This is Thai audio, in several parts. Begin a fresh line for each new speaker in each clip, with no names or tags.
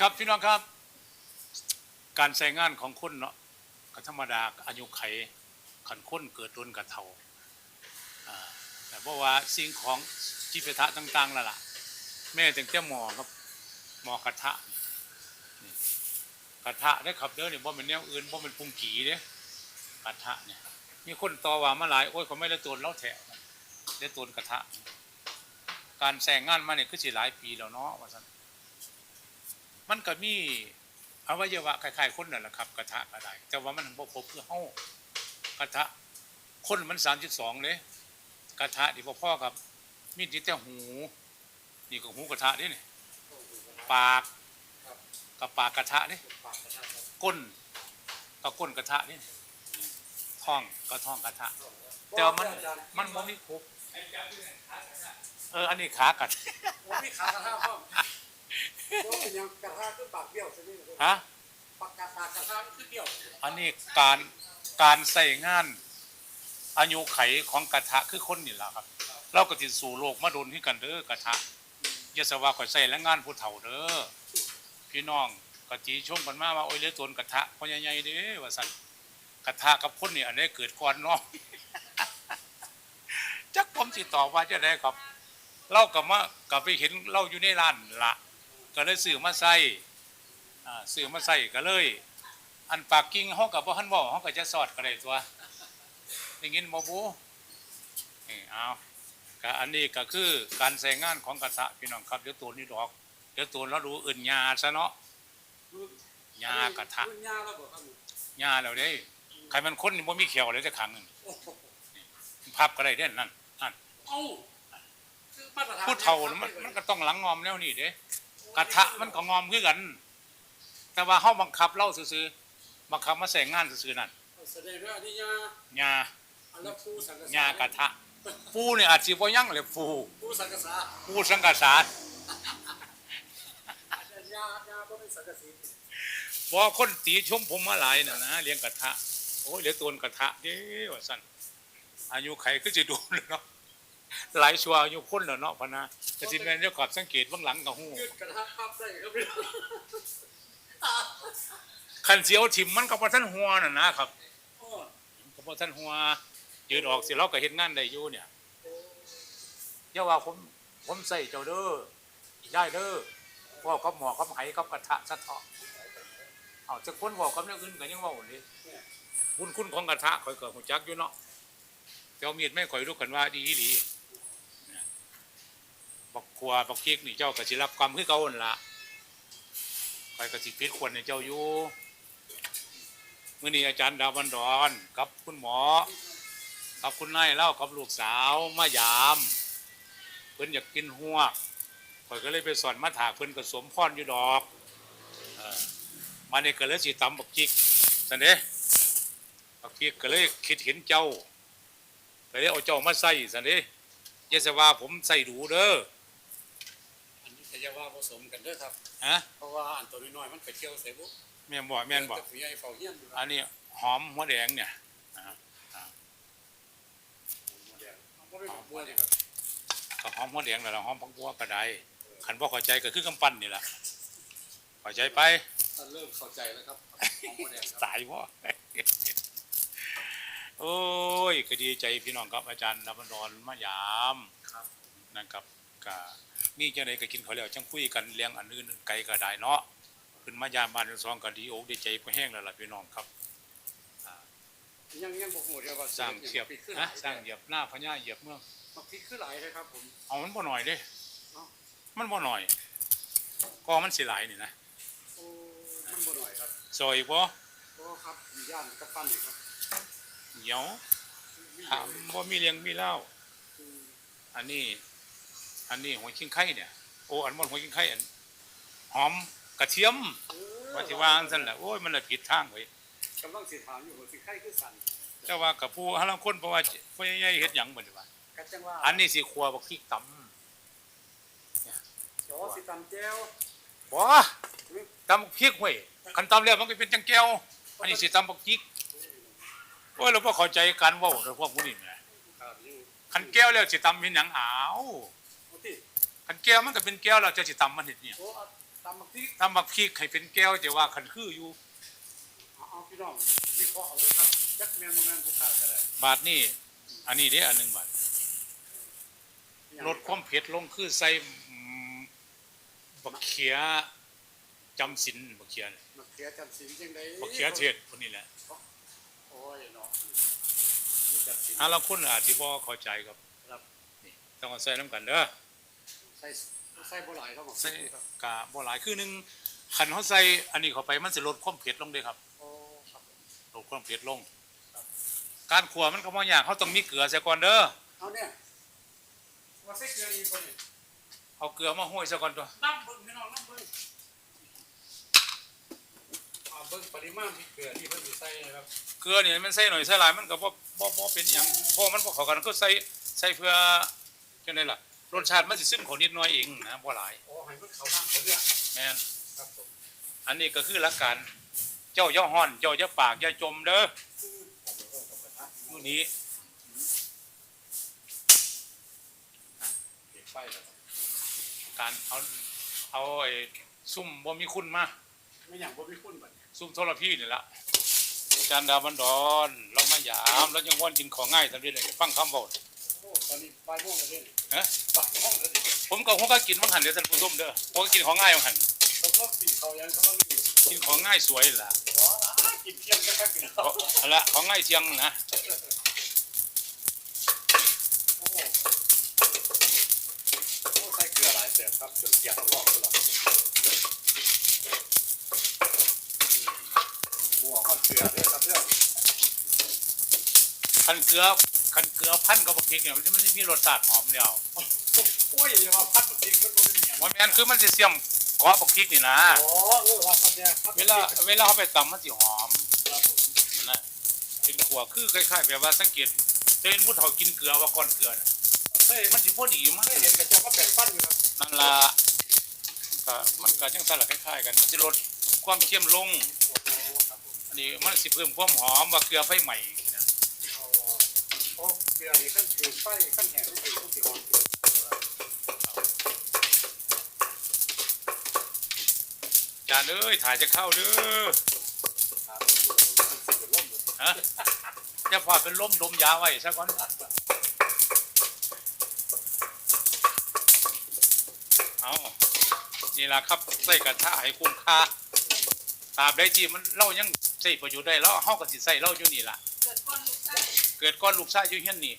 ครับพี่น้องครับ การใช้งานของคนเนาะก็ธรรมดาอายุไขขันคนเกิดรุนกับเท่าแต่เพราะว่าสิ่งของจิปาถะต่างๆนั่นล่ะแม่ถึงเจ้าหมอครับหมอกระทะกระทะได้ขับเด้อเนี่ยบ่เป็นแนวอื่นบ่เป็นพุงกีเด้กระทะเนี่ยมีคนต่อว่ามาหลายโอ้ยเขาไม่ได้ตัวเล้าแถวได้ตัวกระทะ การแสงงานมาเนี่ยคือสิหลายปีแล้วเนาะว่าซั่น มันก็มีอวัยวะคล้ายๆคนนั่นแหละครับ กระทะก็ได้แต่ว่ามันบ่ครบคือเฮากระทะคนมัน32เลยกระทะนี่บ่พอกับมีดแต่หู นี่ก็หูกระทะนี่นี่ปากกับปากกระทะนี่ก้นกับก้นกระทะนี่ท้องก็ท้องกระทะแต่ว่ามันมันบ่มีครบเอออันนี้ขากัด
ผมมีขากระทะพ่อ มเพราะเป็นยังกระทะคือปากเบี้ยวใช่ไหมครับ
ฮะ
ปากกระปากกระทะคือเบี้ยว
อันนี้การการใส่งาน อายุไขของกระทะคือคนนี่แหละครับ เราก็ติดสู่โลกมาโดนที่กันเด้อกระทะอยาสว่าข่อยใส่และงานผู้เฒ่าเด้อพี่น้องกะจีชมกันมาว่าโอ้ยเหลือตนกระทะพ่อใหญ่ๆเด้ว่าสั่นกระทะกับคนนี่อันนี้เกิดก่อนเนาะจักผมสิตอบว่าจะได้ครับเรากับมากับไปเห็นเราอยู่ในร้านละ ก็เลยซื้อมาใส่อ่าซื้อมาใส่ก็เลย อันปากกิ่งเฮากับบ่ทันเว้าเฮาก็จะสอดก็ได้ตัวได้ยินบ่บูนี่เอาก็อันนี้ก็คือการใช้งานของกษัตริย์พี่น้องครับเดี๋ยวตัวนี้ดอกเดี๋ยวตัวเราดูอื่นยาซะเนาะยากระทะ
รุ่นยาแล้วบอกครับ
ยาแล้วเด้ใครมันคนนี่บ่มีเขียวเลยจะขังหนึง
โอ้โห
พับก็ได้เด้นั่นนั่น
เอ้าคือมาตรฐาน
ผู้เฒ่าน่ะมันมันก็ต้องหลังงอมแนวนี้เด้ กระทะมันก็งอมคือกัน แต่ว่าเฮาบังคับเล่าซื่อๆบังคับมาใส่งานซื่อๆนั่น
แสดงว่าอันนี้ยายาอันละปูสังกะส
ยากระทะปูเนี่ยอาจสิบ่ยั่งเลยปู
ปูสังกะสา
ปูสังกะสาร
อันยายาบ่เป็นสังกะสี
บ่คนตีชมผมมาหลายน่ะนะเลี้ยงกระทะโอ้ยเหลือตัวกระทะเด้ว่าซั่นอายุไขคือสิโดนเลยเนาะ หลายชัวอายุคนแล้วเนาะพะนะแต่สิแม่นเจ้าขอบสังเกตเบื้องหลังก็ฮู้
ยืดกระทะพับได้ครับพี่
คันเสียวถิ่มมันก็บ่ทันหัวน่ะนะครับ
โอ้
ก็บ่ทันหัวยืดออกสิเราก็เฮ็ดงานได้อยู่เนี่ยอย่าว่าผมผมใส่เจ้าเด้อได้เด้อว่ากับหมอกับไหกับกระทะซะเถาะเอาจักคนเว้ากับแนวอื่นก็ยังเว้าอยู่นี่บุญคุณของกระทะข่อยก็ฮู้จักอยู่เนาะแต่เอามีดไม่ข่อยรู้กันว่าดีอีหลี บักขัวบักพริกนี่เจ้าก็สิรับกรรมคือเก่านั่นล่ะข่อยก็สิผิดควรในเจ้าอยู่มื้อนี้อาจารย์ดาวันดอนกับคุณหมอกับคุณนายเล่ากับลูกสาวมายามเพิ่นอยากกินหัวข่อยก็เลยไปสอนมาถากเพิ่นก็สวมพรอยู่ดอกเออมาเนี่ยก็เลยสิตำบักจิกสันเด้บักจิกก็เลยคิดเห็นเจ้าก็เลยเอาเจ้ามาใส่สันเด้อยาสว่าผมใส่ดูเด้อ
อันนี้ก็จะว่าผสมกันเด้อครับ
ฮะ
เพราะว่าอันตัวน้อยๆมันไปเที่ยวใส่บุ
แม่นบ่แม่นบ่
แต่ผู้ใหญ่เฝ้าเฮียนอยู่
อันนี้หอมหัวแดงเนี่ย
มันก็ไม่บัวเลยครับ
ก็หอมหัวแดงแล้วล่ะหอมผักบัวก็ได้ขันบ่เข้าใจก็คือกำปั้นนี่ล่ะเข้าใจไป
เริ่มเข้าใจแล้วครับของโมเดลครับ
สายพ่อ โอ้ยก็ดีใจพี่น้องครับอาจารย์นบดอนมายาม
ครับ
นะครับกะ นี่จังไดก็กินข้าวแล้วจังคุยกันเลี้ยงอันอื่นไกลก็ได้เนาะขึ้นมายามบ้านทั้งสองก็ดีอกดีใจพอแห้งแล้วล่ะพี่น้องครับ
ยังยังบอกหมดเลยว่า
สร้างเทียบ
ขึ้นห
นะ
ลาย
สร้างเหยียบหน้าพญาเหยียบเมือง
บักพริกขึ้นหลายเลยครับผม
เอามันบ่หน่อยเด้
เอ้า
มันบ่หน่อยก็มันสิหลายนี่นะ
โอ้มันบ่หน่อยครับ
ซอยบ่
ก็ครับมีย่านกับปั้นอีกครับ
เหนียวถามบ่มีเลี้ยงมีเล่า
อืม
อันนี้ อันนี้หัวชิงไข่เนี่ยโอ้อันมันหัวชิงไข่อันหอมกระเทียม
เออ
ว่าที่วางซั่นแหละโอ้ยมันละผิดทางเว้ย
กำลังสิถามอยู่ว่าสิไข่คือสั่น
แต่ว่ากับผู้หาลางคนเพราะว่าพ่อใหญ่ๆเฮ็ดหยังบ่ได้ว่า
กัจังว่า
อันนี้สิครัวบักพริกตำ
จอสิตำแก้ว
บ่ตำบักพริกเว้ยคันตำแล้วมันก็เป็นจังแก้วอันนี้สิตำบักพริกโอ้ยเราบ่เข้าใจการเว้าเด้อพวกผู้นี้แหม
ครับนี่
คันแก้วแล้วสิตำเป็นหยังอ้าว
โอ้ที่
คันแก้วมันก็เป็นแก้วแล้วจะสิตำมันเฮ็ดเนี่ย
โอ้เอาตำบักที่
ตำบักพริกให้เป็นแก้วจะว่าคันคืออยู่
เอาเอาพี่น้องวิเคราะห์เอาเลยครับจักแมนโมแมนผู้ขาก็ได้
บาทนี่อันนี้เด้อันหนึ่งบาทลดความเผ็ดลงคือใส่อืมบักเขียจำสินบักเขียน่ะ
มะเขือจันทร์สินจังได
บักเขียเทศพวกนี้แหละ
โอ้ยเนาะนี่จันทร์สิน
ถ้าเราคนอาจสิบ่เข้าใจครับ
ครับ
นี่ต้องเอาใส่น้ำกันเด้อ
ใส่ใส่บ่หลายครับผม
ใส่กะบ่หลายคือหนึงคันเฮาใส่อันนี้เข้าไปมันสิลดความเผ็ดลงเด้ครับ
โอ้ครับผม
ลดความเผ็ดลงการขัวมันก็บ่ยากเฮาต้องมีเกลือซะก่อนเด้อ
เอาเนี่ยว่าใส่เกลืออีกบ่นี่
เอาเกลือมาห้อยซะก่อนตัว
น้ำเบิ่งพี่น้องน้ำเบิ่งเอาเบิ่งปริมาณพริกเกลือที่เพิ่นสิใส่นะครับ
เกลือนี่มันใส่หน่อยใส่หลายมันก็บ่บ่บ่เป็นหยังเพราะมันบ่เข้ากันก็ใส่ใส่เพื่อจังได๋ล่ะ รสชาติมันสิซึมเข้านิดหน่อยเองนะบ่หลาย
โอ้ให้มันเข้าน้ำเขาเนี่ย
แม่น
ครับผม
อันนี้ก็คือหลักการเจ้าอย่าฮ้อนเจ้าอย่าปากอย่าจมเด้อมื้อนี้
เก็บไฟแล้วครับ
การเอาเอาไอ้ซุ่มบ่มีคุณมา
ไม่อย่างบ่มีคุณบัดนี้
ซุ่มโทรพี่นี่ล่ะอาจารย์ดาบันดอนเรามายามแล้วยังว่อนกินของง่ายซั่นเด้เลยฟังคำเว้า
โอ้ ตอนนี้บ่ายโมงแล้วเด้นี่
ฮะ
บ่ายโมงแล้วเด้
ผมก็ผมก็กินมังหันเด้อท่านผู้ชมเด้อผมก็กินของง่ายมังหัน
เขาก็กินข้าวยังเขาต้องอยู่
กินของง่ายสวยล่ะ
ว้ากินเที่ยงก็แค่กิน
เอาเอาละของง่ายเชียงนะ
โอ้โอ้ใส่เกลือหลายเสียบครับจนเกลียดรอบตัวละหัวข้าวเกลือด้วยครับเรื่อง
คันเกลือ คันเกลือพันกับบักพริกเนี่ยมันจะมันจะมีรสชาติหอมเดียว
โอ้ยอย่ามาพัดแบบนี้ขึ้นมาเป็นอย่าง
ว่าแม่นคือมันสิเสียมเกาะบักพริกนี่นะ
โอ้เออว่าพัดเนี่ยพัด
เวลาเวลาเขาไปตำมันสิหอม
ครับผม
นะเป็นขัวคือคล้ายๆแบบว่าสังเกตจะเห็นผู้เฒ่ากินเกลือว่าก้อนเกลือน่ะ
เคย
มันสิพอดีมั้ง
เคยเห็นกระเจ้าก็แบ่งปั้นอยู่ครับ
นั่นล่ะก็มันก็จังซั่นล่ะคล้ายๆกันมันสิลดความเค็มลง
โอ้โหครับผม
อันนี้มันสิเพิ่มความหอมว่าเกลือไฟใหม่นะ
โอ้โอ้ เกลือนี่ขั้นคือไฟขั้นแห้งต้องเป็นต้องสีหอมเกลือ
จานเอ้ยถ่ายจะเข้าเด้อ
ครับมันสิเป็นร่มเลย
ฮะจะพาเป็นล้มดมยาไว้ซะก่อนเอานี่ล่ะครับใส่กระทะให้คุ้มค่าตราบใดที่มันเรายังใช้ประโยชน์ได้แล้วเฮาก็สิใส่เราอยู่นี่ล่ะ
เกิดก้อนลูกไส้
เกิดก้อนลูกชายอยู่เฮียนนี่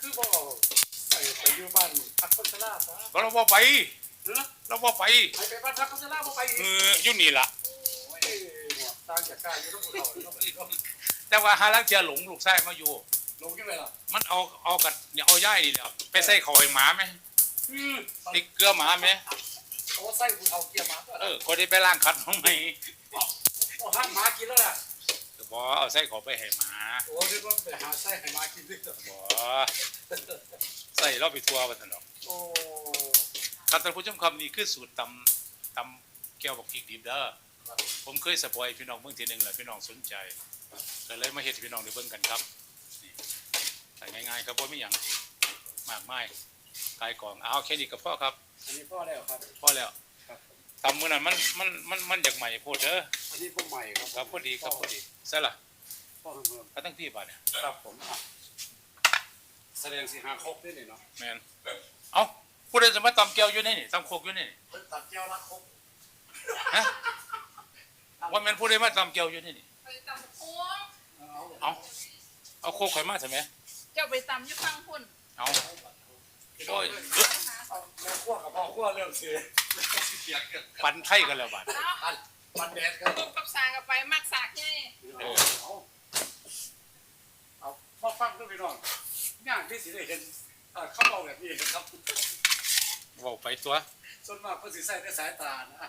คือบ่ไปไปอยู่บ้านพักคนชราซะ
ก็เราบ่ไป
เนาะ
เราบ่ไป
ไปไปบ้านพักคนชราบ่ไปอีก
เอออยู่นี่ล่ะ
โอ้ยหมวกตางจากกายอยู่ต้องผู้เฒ่าเนาะ
แต่ว่าหาลังเทียหลงลูกชายมาอยู่
ลงยังไงล่ะ
มันเอาเอากันเนี่ยเอาย่ายนี่แหละไปใส่เขาให้หมาไหม
อืม
ติ๊กเกลือหมาไหม
เอาใส่ผู้เฒ่าเกียร์หมาก็
เอ
ได้
อคนได้ไปล้างคันของไหม
เอาห้ามหมากินแล้วล่ะ
บอเอาใส่เขาไปให้หมา
โอ้นึกว่าไปหาใส่ให้หมากินด้วย
บอใส่เราไปทัวร์ไปถนน
โอ้
ครับท่านผู้ชมคำนี้คือสูตรตำตำแก้วบักพริกดิบเด้อผมเคยสปอยพี่น้องเมื่อทีหนึ่งแหละพี่น้องสนใจก็เลยมาเห็ดให้พี่น้องได้เบิ่งกันครับนี่ใส่ง่ายๆครับว่าไม่หยังมากมายกายกล่องเอาแค่นี้ก็พอครับ
อันนี้พ่อแล้วครับ
พอแล้ว
ครับ
ตำมื้อนั้นมันมันมันมันจากใหม่โพดเด้อ
อันนี้ผมใหม่ครับ
ครับพอดีครับพอดีใช่ล่ะ
พ่อเพิ่ม
ก็ตั้งที่ป่ะเนี่ย
ครับผมอะแสดงสิหาครบด้วยนี่เนาะ
แมนเอ้าผู้ใดจะมาตำแก้วอยู่นี่นี่ตำโคกอยู่นี่นี่
เพิ่นตัดแก้วละครบ
ฮะว่าแมนผู้ใดมาตำแก้วอยู่นี่นี่
ไปตำโค้ง
เอา
เอาเอาโคกข่อยมาใช่ไหม
เจ้าไปตำอยี่ฟังพุ่น
เอา
โอ้
โอ้
ย
ย
เอาแม่ขั้วกับพ่อขั้วเรื่องเสียเสียงกัน
ปันไทยกันแล้วบัด
เนาะ
ปันปันแดดกัน
ลูกกับสางกับไปมักสากไง
เอาเอาเอาพ่อฟังด้วยพี่น้องงานที่สิได้เห็นเอ่อเขาเอาแบบนี้ครับ
เว้าไปตัว
ส่วนมากเพิ่นสิใส่แต่สายตานะ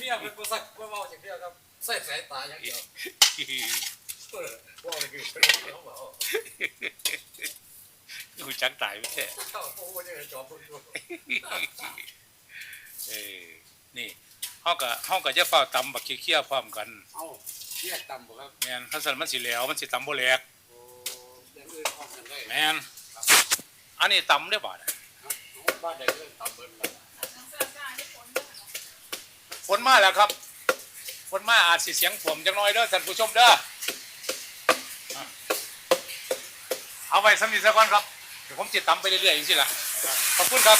เนี่ยเพิ่นบ่สักบ่เว้าจังเดียวครับใส่สายตาอย่างเดียวเออเว้าเลยคือเพิ่นเขาบอก
หู จังตายไม่ใช่
เออนี่
ห้องก็ห้องก็จะเฝ้าตำบักเคี้ยวพร้อมกัน
เอ้าเคี้ยวตำบ่ครับ
แม่นคันซั่นมันสิแล้วมันสีตำบ่แหลกแมนอันนี้ตำได้บ่
ได้
ฝน
มาแล้วครับฝนมาอาจสิเสียงผมจังน้อยเด้อท่านผู้ชมเด้อเอาไว้สำนีสัก่อนครับ เดี๋ยวผมติดตามไปเรื่อยๆอย่างนี้ล่ะขอบคุณครับ